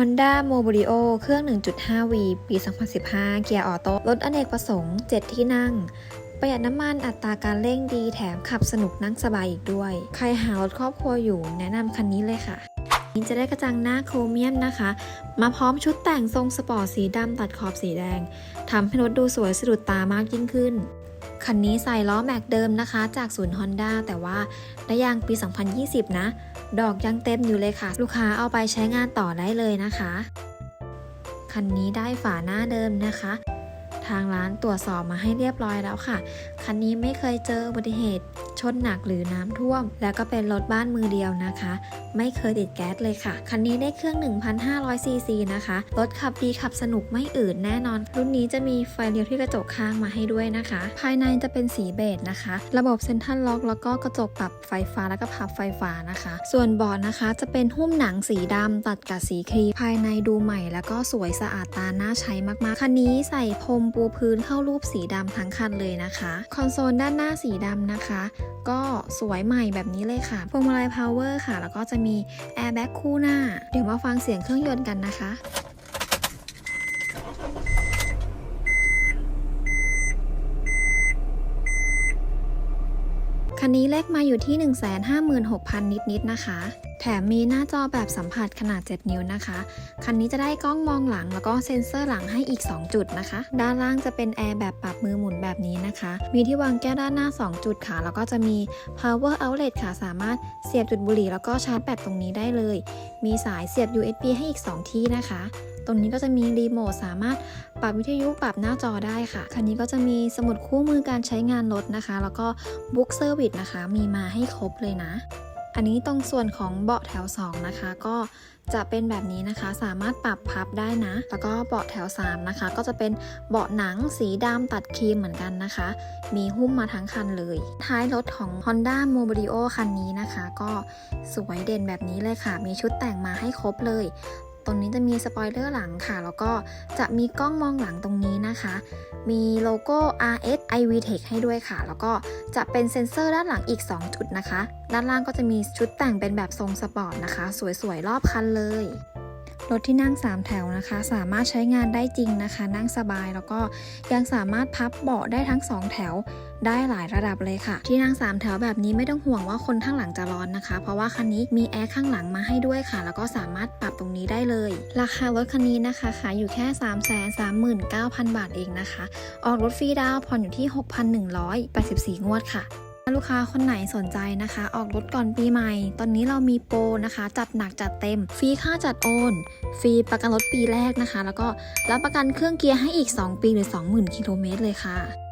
Honda m o b r i o เครื่อง 1.5V ปี 2015 เกียร์ออโต้รถอเนกประสงค์ 7 ที่นั่ง ประหยัดน้ำมันอัตราการเร่งดีแถมขับสนุกนั่งสบายอีกด้วย ใครหารถครอบครัวอยู่แนะนำคันนี้เลยค่ะนี้จะได้กระจังหน้าโครเมียมนะคะ มาพร้อมชุดแต่งทรงสปอร์ตสีดำตัดขอบสีแดงทำให้รถดูสวยสะดุดตามากยิ่งขึ้น คันนี้ใส่ล้อแม็กเดิมนะคะ จากศูนย์ Honda แต่ว่าได้ยางปี 2020 นะ ดอกยังเต็มอยู่เลยค่ะ ลูกค้าเอาไปใช้งานต่อได้เลยนะคะ คันนี้ได้ฝาหน้าเดิมนะคะ ทางร้านตรวจสอบมาให้เรียบร้อยแล้วค่ะ คันนี้ไม่เคยเจออุบัติเหตุ นหนักหรือน้ำท่วม แล้วก็เป็นรถบ้านมือเดียวนะคะ ไม่เคยติดแก๊สเลยค่ะ คันนี้ได้เครื่อง 1,500ซีซีนะคะ รถขับดีขับสนุกไม่อืดแน่นอน รุ่นนี้จะมีไฟเลี้ยวที่กระจกข้างมาให้ด้วยนะคะ ภายในจะเป็นสีเบจนะคะ ระบบเซ็นทรัลล็อกแล้วก็กระจกปรับไฟฟ้าแล้วก็พับไฟฟ้านะคะ ส่วนเบาะนะคะจะเป็นหุ้มหนังสีดำตัดกับสีครีมภายในดูใหม่ แล้วก็สวยสะอาดตาน่าใช้มากๆ คันนี้ใส่พรมปูพื้นเข้ารูปสีดำทั้งคันเลยนะคะ คอนโซลด้านหน้าสีดำนะคะก็สวยใหม่แบบนี้เลยค่ะพวงมาลัยพาวเวอร์ค่ะ แล้วก็จะมีแอร์แบ็กคู่หน้า เดี๋ยวมาฟังเสียงเครื่องยนต์กันนะคะ คันนี้เลขมาอยู่ที่ 156,000 นิดๆนะคะ แถมมีหน้าจอแบบสัมผัสขนาด 7 นิ้วนะคะ คันนี้จะได้กล้องมองหลังแล้วก็เซ็นเซอร์หลังให้อีก 2 จุดนะคะ ด้านล่างจะเป็นแอร์แบบปรับมือหมุนแบบนี้นะคะ มีที่วางแก้วด้านหน้า 2 จุดค่ะ แล้วก็จะมี power outlet ค่ะ สามารถเสียบจุดบุหรี่แล้วก็ชาร์จแบตตรงนี้ได้เลย มีสายเสียบ USB ให้อีก 2 ที่นะคะ ตรงนี้ก็จะมีรีโมทสามารถปรับวิทยุปรับหน้าจอได้ค่ะ คันนี้ก็จะมีสมุดคู่มือการใช้งานรถนะคะ แล้วก็บุ๊กเซอร์วิสนะคะ มีมาให้ครบเลยนะ อันนี้ตรงส่วนของเบาะแถว 2 นะคะ ก็จะเป็นแบบนี้นะคะ สามารถปรับพับได้นะ แล้วก็เบาะแถว 3 นะคะ ก็จะเป็นเบาะหนังสีดำตัดครีมเหมือนกันนะคะ มีหุ้มมาทั้งคันเลย ท้ายรถของ Honda m o b r i o คันนี้นะคะ ก็สวยเด่นแบบนี้เลยค่ะ มีชุดแต่งมาให้ครบเลย ตรงนี้จะมีสปอยเลอร์หลังค่ะ แล้วก็จะมีกล้องมองหลังตรงนี้นะคะ มีโลโก้ RS iVTech ให้ด้วยค่ะ แล้วก็จะเป็นเซ็นเซอร์ด้านหลังอีก 2 จุดนะคะ ด้านล่างก็จะมีชุดแต่งเป็นแบบทรงสปอร์ตนะคะ สวยๆ รอบคันเลย รถที่นั่ง 3 แถวนะคะ สามารถใช้งานได้จริงนะคะ นั่งสบายแล้วก็ยังสามารถพับเบาะได้ทั้ง 2 แถวได้หลายระดับเลยค่ะ ที่นั่ง 3 แถวแบบนี้ไม่ต้องห่วงว่าคนข้างหลังจะร้อนนะคะ เพราะว่าคันนี้มีแอร์ข้างหลังมาให้ด้วยค่ะ แล้วก็สามารถปรับตรงนี้ได้เลย ราคารถคันนี้นะคะขายอยู่แค่ 3 3 9 0 0 0 บาทเองนะคะ ออกรถฟรีดาวน์ผ่อนอยู่ที่ 6,184 งวดค่ะ ลูกค้าคนไหนสนใจนะคะ ออกรถก่อนปีใหม่ ตอนนี้เรามีโปรนะคะ จัดหนักจัดเต็ม ฟรีค่าจัดโอน ฟรีประกันรถปีแรกนะคะ แล้วก็รับประกันเครื่องเกียร์ให้อีก 2 ปีหรือ 20,000กิโลเมตรเลยค่ะ